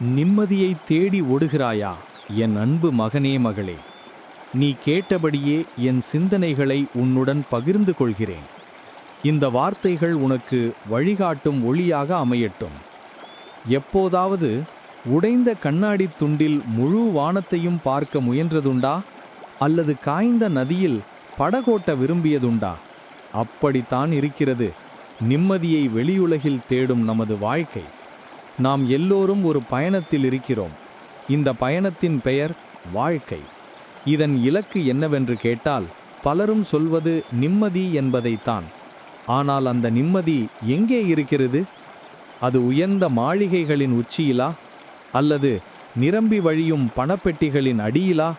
நிம்மதியை தேடி ஓடுகிறாயா? என் அன்பு மகனே மகளே நீ கேட்டபடியே என் சிந்தனைகளை உன்னுடன் பகிர்ந்து கொள்கிறேன். இந்த வார்த்தைகள் உனக்கு வழிகாட்டும் ஒளியாக அமையட்டும். எப்போதாவது உடைந்த கண்ணாடித் துண்டில் முழு வானத்தையும் பார்க்க முயன்றதுண்டா? அல்லது காய்ந்த நதியில் படகோட்ட விரும்பியதுண்டா? அப்படித்தான் இருக்கிறது. நிம்மதியை வெளியுலகில் தேடும் நமது வாழ்க்கை. நாம் எல்லோரும் ஒரு பயணத்தில் இருக்கிறோம். இந்த பயணத்தின் பெயர் வாழ்க்கை. இதன் இலக்கு என்னவென்று கேட்டால் பலரும் சொல்வது நிம்மதி என்பதைத்தான். ஆனால் அந்த நிம்மதி எங்கே இருக்கிறது? அது உயர்ந்த மாளிகைகளின் உச்சியிலா? அல்லது நிரம்பி வழியும் பணப்பெட்டிகளின் அடியிலா?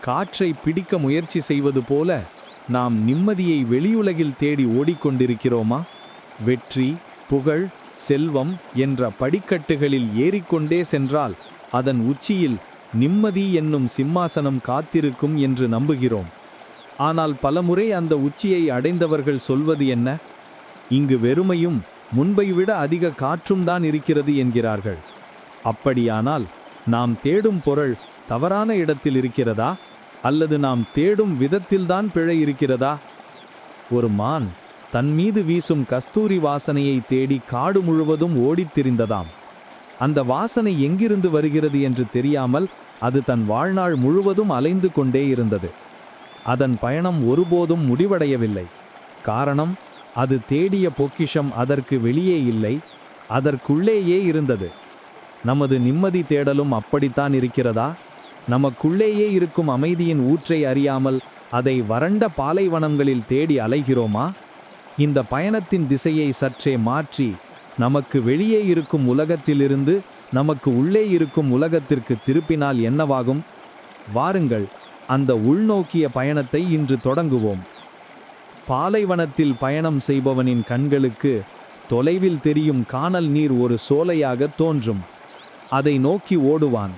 காற்றை பிடிக்க முயற்சி செய்வது போல நாம் நிம்மதியை வெளியுலகில் தேடி ஓடிக்கொண்டிருக்கிறோமா? வெற்றி புகழ் செல்வம் என்ற படிக்கட்டுகளில் ஏறிக்கொண்டே சென்றால் அதன் உச்சியில் நிம்மதி என்னும் சிம்மாசனம் காத்திருக்கும் என்று நம்புகிறோம். ஆனால் பலமுறை அந்த உச்சியை அடைந்தவர்கள் சொல்வது என்ன? இங்கு வெறுமையும் முன்பை விட அதிக காற்றும் தான் இருக்கிறது என்கிறார்கள். அப்படியானால் நாம் தேடும் பொருள் தவறான இடத்தில் இருக்கிறதா? அல்லது நாம் தேடும் விதத்தில்தான் பிழை இருக்கிறதா? ஒரு மான் தன் மீது வீசும் கஸ்தூரி வாசனையை தேடி காடு முழுவதும் ஓடித் திரிந்ததாம். அந்த வாசனை எங்கிருந்து வருகிறது என்று தெரியாமல் அது தன் வாழ்நாள் முழுவதும் அலைந்து கொண்டே இருந்தது. அதன் பயணம் ஒருபோதும் முடிவடையவில்லை. காரணம் அது தேடிய பொக்கிஷம் அதற்கு வெளியே இல்லை அதற்குள்ளேயே இருந்தது. நமது நிம்மதி தேடலும் அப்படித்தான் இருக்கிறதா? நமக்குள்ளேயே இருக்கும் அமைதியின் ஊற்றை அறியாமல் அதை வறண்ட பாலைவனங்களில் தேடி அலைகிறோமா? இந்த பயணத்தின் திசையை சற்றே மாற்றி நமக்கு வெளியே இருக்கும் உலகத்திலிருந்து நமக்கு உள்ளே இருக்கும் உலகத்திற்கு திருப்பினால் என்னவாகும்? வாருங்கள் அந்த உள்நோக்கிய பயணத்தை இன்று தொடங்குவோம். பாலைவனத்தில் பயணம் செய்பவனின் கண்களுக்கு தொலைவில் தெரியும் காணல் நீர் ஒரு சோலையாக தோன்றும். அதை நோக்கி ஓடுவான்.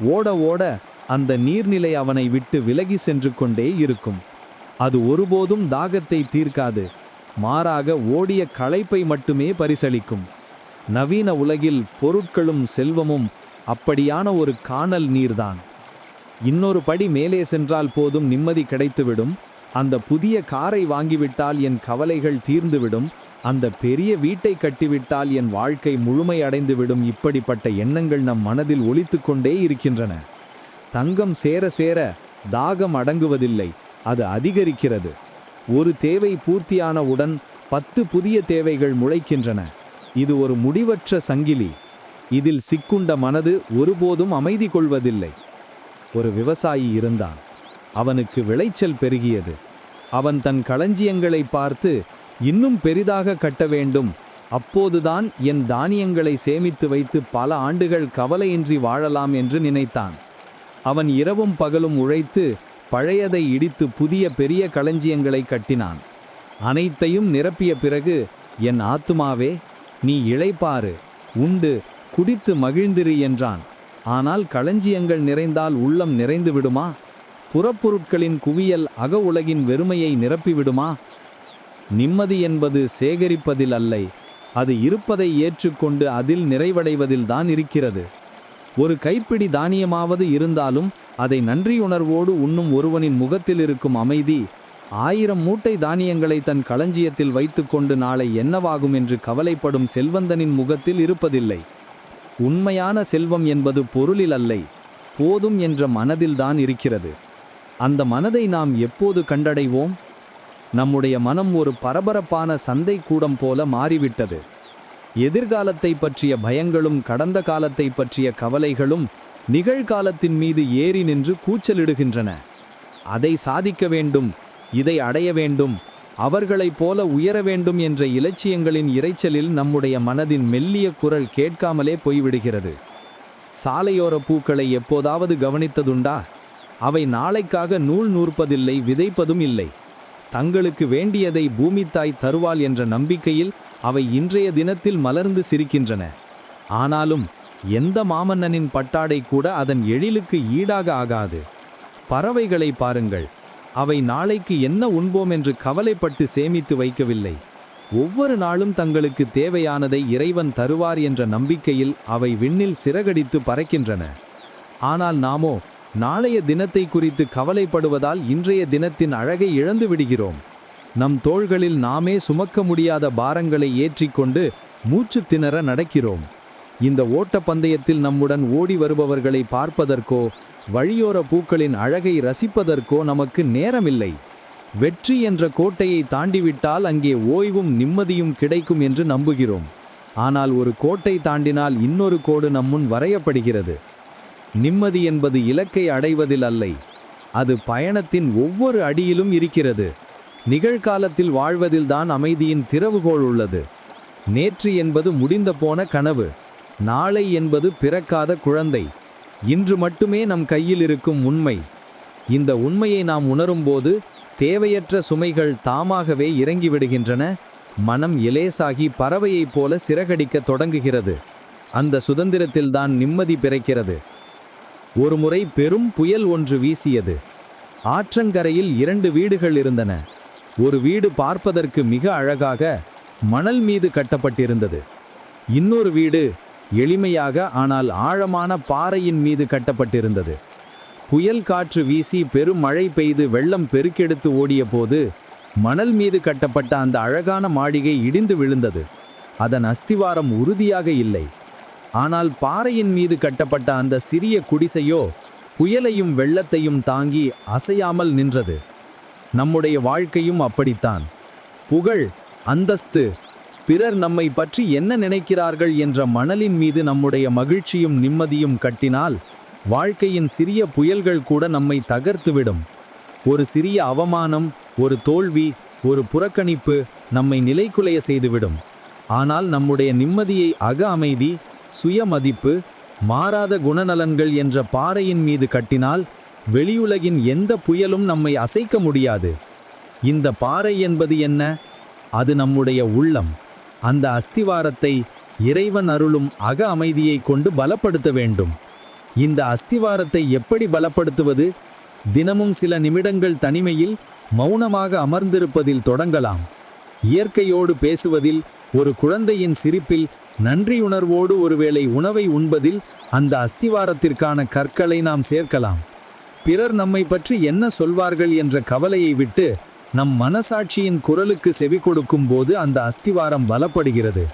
ஓட ஓட அந்த நீர்நிலை அவனை விட்டு விலகி சென்று கொண்டே இருக்கும். அது ஒருபோதும் தாகத்தை தீர்க்காது. மாறாக ஓடிய களைப்பை மட்டுமே பரிசளிக்கும். நவீன உலகில் பொருட்களும் செல்வமும் அப்படியான ஒரு காணல் நீர்தான். இன்னொரு படி மேலே சென்றால் போதும் நிம்மதி கிடைத்துவிடும். அந்த புதிய காரை வாங்கிவிட்டால் என் கவலைகள் தீர்ந்துவிடும். அந்த பெரிய வீட்டை கட்டிவிட்டால் என் வாழ்க்கை முழுமையடைந்துவிடும். இப்படிப்பட்ட எண்ணங்கள் நம் மனதில் ஒலித்து கொண்டே இருக்கின்றன. தங்கம் சேர சேர தாகம் அடங்குவதில்லை. அது அதிகரிக்கிறது. ஒரு தேவை பூர்த்தியானவுடன் பத்து புதிய தேவைகள் முளைக்கின்றன. இது ஒரு முடிவற்ற சங்கிலி. இதில் சிக்குண்ட மனது ஒருபோதும் அமைதி கொள்வதில்லை. ஒரு விவசாயி இருந்தான். அவனுக்கு விளைச்சல் பெருகியது. அவன் தன் களஞ்சியங்களை பார்த்து இன்னும் பெரிதாக கட்ட வேண்டும். அப்போதுதான் என் தானியங்களை சேமித்து வைத்து பல ஆண்டுகள் கவலையின்றி வாழலாம் என்று நினைத்தான். அவன் இரவும் பகலும் உழைத்து பழையதை இடித்து புதிய பெரிய களஞ்சியங்களை கட்டினான். அனைத்தையும் நிரப்பிய பிறகு என் ஆத்துமாவே நீ இழைப்பாறு உண்டு குடித்து மகிழ்ந்திரு என்றான். ஆனால் களஞ்சியங்கள் நிறைந்தால் உள்ளம் நிறைந்து விடுமா? புறப்பொருட்களின் குவியல் அக உலகின் வெறுமையை நிரப்பிவிடுமா நிம்மதி என்பது சேகரிப்பதில் அல்லை அது இருப்பதை ஏற்றுக்கொண்டு அதில் நிறைவடைவதில்தான் இருக்கிறது. ஒரு கைப்பிடி தானியமாவது இருந்தாலும் அதை நன்றியுணர்வோடு உண்ணும் ஒருவனின் முகத்தில் இருக்கும் அமைதி ஆயிரம் மூட்டை தானியங்களை தன் களஞ்சியத்தில் வைத்துக்கொண்டு நாளை என்னவாகும் என்று கவலைப்படும் செல்வந்தனின் முகத்தில் இருப்பதில்லை. உண்மையான செல்வம் என்பது பொருளில் அல்லை போதும் என்ற மனதில்தான் இருக்கிறது. அந்த மனதை நாம் எப்போது கண்டடைவோம்? நம்முடைய மனம் ஒரு பரபரப்பான சந்தை கூடம் போல மாறிவிட்டது. எதிர்காலத்தை பற்றிய பயங்களும் கடந்த காலத்தை பற்றிய கவலைகளும் நிகழ்காலத்தின் மீது ஏறி நின்று கூச்சலிடுகின்றன. அதை சாதிக்க வேண்டும் இதை அடைய வேண்டும் அவர்களைப் போல உயர வேண்டும் என்ற இலட்சியங்களின் இரைச்சலில் நம்முடைய மனதின் மெல்லிய குரல் கேட்காமலே போய்விடுகிறது. சாலையோர பூக்களை எப்போதாவது கவனித்ததுண்டா? அவை நாளைக்காக நூல் நூற்பதில்லை விதைப்பதும் இல்லை. தங்களுக்கு வேண்டியதை பூமித்தாய் தருவாள் என்ற நம்பிக்கையில் அவை இன்றைய தினத்தில் மலர்ந்து சிரிக்கின்றன. ஆனாலும் எந்த மாமன்னனின் பட்டாடை கூட அதன் எழிலுக்கு ஈடாக ஆகாது. பறவைகளை பாருங்கள். அவை நாளைக்கு என்ன உண்போம் என்று கவலைப்பட்டு சேமித்து வைக்கவில்லை. ஒவ்வொரு நாளும் தங்களுக்கு தேவையானதை இறைவன் தருவார் என்ற நம்பிக்கையில் அவை விண்ணில் சிறகடித்து பறக்கின்றன. ஆனால் நாமோ நாளைய தினத்தை குறித்து கவலைப்படுவதால் இன்றைய தினத்தின் அழகை இழந்து விடுகிறோம். நம் தோள்களில் நாமே சுமக்க முடியாத பாரங்களை ஏற்றிக்கொண்டு மூச்சு திணற நடக்கிறோம். இந்த ஓட்டப்பந்தயத்தில் நம்முடன் ஓடி வருபவர்களை பார்ப்பதற்கோ வழியோர பூக்களின் அழகை ரசிப்பதற்கோ நமக்கு நேரமில்லை. வெற்றி என்ற கோட்டையை தாண்டிவிட்டால் அங்கே ஓய்வும் நிம்மதியும் கிடைக்கும் என்று நம்புகிறோம். ஆனால் ஒரு கோட்டை தாண்டினால் இன்னொரு கோடு நம்முன் வரையப்படுகிறது. நிம்மதி என்பது இலக்கை அடைவதில் அல்லை அது பயணத்தின் ஒவ்வொரு அடியிலும் இருக்கிறது. நிகழ்காலத்தில் வாழ்வதில்தான் அமைதியின் திறவுகோள் உள்ளது. நேற்று என்பது முடிந்த போன கனவு. நாளை என்பது பிறக்காத குழந்தை. இன்று மட்டுமே நம் கையில் இருக்கும் உண்மை. இந்த உண்மையை நாம் உணரும்போது தேவையற்ற சுமைகள் தாமாகவே இறங்கிவிடுகின்றன. மனம் இலேசாகி பறவையைப் போல சிறகடிக்க தொடங்குகிறது. அந்த சுதந்திரத்தில்தான் நிம்மதி பிறக்கிறது. ஒருமுறை பெரும் புயல் ஒன்று வீசியது. ஆற்றங்கரையில் இரண்டு வீடுகள் இருந்தன. ஒரு வீடு பார்ப்பதற்கு மிக அழகாக மணல் மீது கட்டப்பட்டிருந்தது. இன்னொரு வீடு எளிமையாக ஆனால் ஆழமான பாறையின் மீது கட்டப்பட்டிருந்தது. புயல் காற்று வீசி பெரும் மழை பெய்து வெள்ளம் பெருக்கெடுத்து ஓடிய போது மணல் மீது கட்டப்பட்ட அந்த அழகான மாளிகை இடிந்து விழுந்தது. அதன் அஸ்திவாரம் உறுதியாக இல்லை. ஆனால் பாறையின் மீது கட்டப்பட்ட அந்த சிறிய குடிசையோ புயலையும் வெள்ளத்தையும் தாங்கி அசையாமல் நின்றது. நம்முடைய வாழ்க்கையும் அப்படித்தான். புகழ் அந்தஸ்து பிறர் நம்மை பற்றி என்ன நினைக்கிறார்கள் என்ற மணலின் மீது நம்முடைய மகிழ்ச்சியும் நிம்மதியும் கட்டினால் வாழ்க்கையின் சிறிய புயல்கள் கூட நம்மை தகர்த்துவிடும். ஒரு சிறிய அவமானம் ஒரு தோல்வி ஒரு புறக்கணிப்பு நம்மை நிலைக்குலைய செய்துவிடும். ஆனால் நம்முடைய நிம்மதியை அக அமைதி சுயமதிப்பு மாறாத குணநலன்கள் என்ற பாறையின் மீது கட்டினால் வெளியுலகின் எந்த புயலும் நம்மை அசைக்க முடியாது. இந்த பாறை என்பது என்ன? அது நம்முடைய உள்ளம். அந்த அஸ்திவாரத்தை இறைவன் அருளும் அக அமைதியை கொண்டு பலப்படுத்த வேண்டும். இந்த அஸ்திவாரத்தை எப்படி பலப்படுத்துவது? தினமும் சில நிமிடங்கள் தனிமையில் மௌனமாக அமர்ந்திருப்பதில் தொடங்கலாம். இயற்கையோடு பேசுவதில் ஒரு குழந்தையின் சிரிப்பில் நன்றியுணர்வோடு ஒருவேளை உணவை உண்பதில் அந்த அஸ்திவாரத்திற்கான கற்களை நாம் சேர்க்கலாம். பிறர் நம்மை பற்றி என்ன சொல்வார்கள் என்ற கவலையை விட்டு நம் மனசாட்சியின் குரலுக்கு செவி கொடுக்கும் போது அந்த அஸ்திவாரம் பலப்படுகிறது.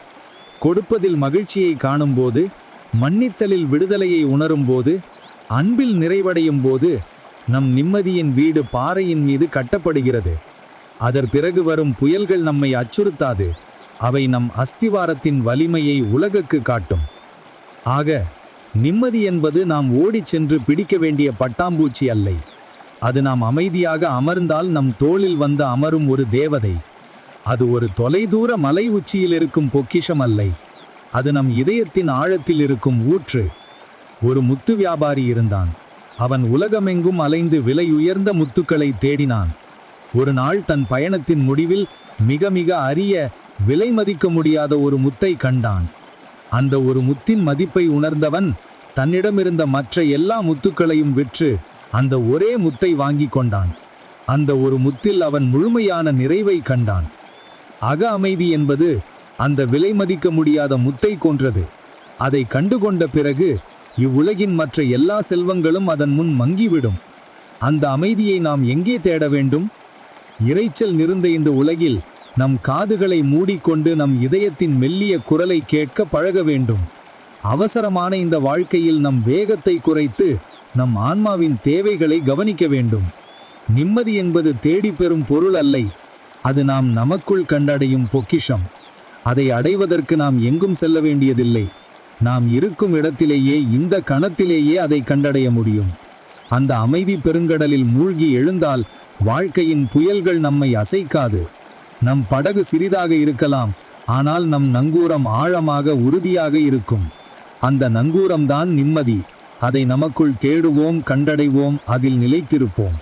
கொடுப்பதில் மகிழ்ச்சியை காணும்போது மன்னித்தலில் விடுதலையை உணரும்போது அன்பில் நிறைவடையும் போது நம் நிம்மதியின் வீடு பாறையின் மீது கட்டப்படுகிறது. அதற் பிறகு வரும் புயல்கள் நம்மை அச்சுறுத்தாது அவை நம் அஸ்திவாரத்தின் வலிமையை உலகுக்கு காட்டும். ஆக நிம்மதி என்பது நாம் ஓடிச் சென்று பிடிக்க வேண்டிய பட்டாம்பூச்சி அல்லை. அது நாம் அமைதியாக அமர்ந்தால் நம் தோளில் வந்து அமரும் ஒரு தேவதை. அது ஒரு தொலைதூர மலை உச்சியில் இருக்கும் பொக்கிஷம் அல்லை அது நம் இதயத்தின் ஆழத்தில் இருக்கும் ஊற்று. ஒரு முத்து வியாபாரி இருந்தான். அவன் உலகமெங்கும் அலைந்து விலை உயர்ந்த முத்துக்களை தேடினான். ஒரு நாள் தன் பயணத்தின் முடிவில் மிக மிக அரிய விலை மதிக்க முடியாத ஒரு முத்தை கண்டான். அந்த ஒரு முத்தின் மதிப்பை உணர்ந்தவன் தன்னிடமிருந்த மற்ற எல்லா முத்துக்களையும் விற்று அந்த ஒரே முத்தை வாங்கி கொண்டான். அந்த ஒரு முத்தில் அவன் முழுமையான நிறைவை கண்டான். அக அமைதி என்பது அந்த விலை மதிக்க முடியாத முத்தை கொன்றது அதை கண்டுகொண்ட பிறகு இவ்வுலகின் மற்ற எல்லா செல்வங்களும் அதன் முன் மங்கிவிடும். அந்த அமைதியை நாம் எங்கே தேட வேண்டும்? இரைச்சல் நிறுந்த இந்த உலகில் நம் காதுகளை மூடிக்கொண்டு நம் இதயத்தின் மெல்லிய குரலை கேட்க பழக வேண்டும். அவசரமான இந்த வாழ்க்கையில் நம் வேகத்தை குறைத்து நம் ஆன்மாவின் தேவைகளை கவனிக்க வேண்டும். நிம்மதி என்பது தேடி பெறும் பொருள் அல்லை. அது நாம் நமக்குள் கண்டடையும் பொக்கிஷம். அதை அடைவதற்கு நாம் எங்கும் செல்ல வேண்டியதில்லை. நாம் இருக்கும் இடத்திலேயே இந்த கணத்திலேயே அதை கண்டடைய முடியும். அந்த அமைதி பெருங்கடலில் மூழ்கி எழுந்தால் வாழ்க்கையின் புயல்கள் நம்மை அசைக்காது. நம் படகு சிறிதாக இருக்கலாம் ஆனால் நம் நங்கூரம் ஆழமாக உறுதியாக இருக்கும். அந்த நங்கூரம்தான் நிம்மதி. அதை நமக்குள் தேடுவோம் கண்டடைவோம் அதில் நிலைத்திருப்போம்.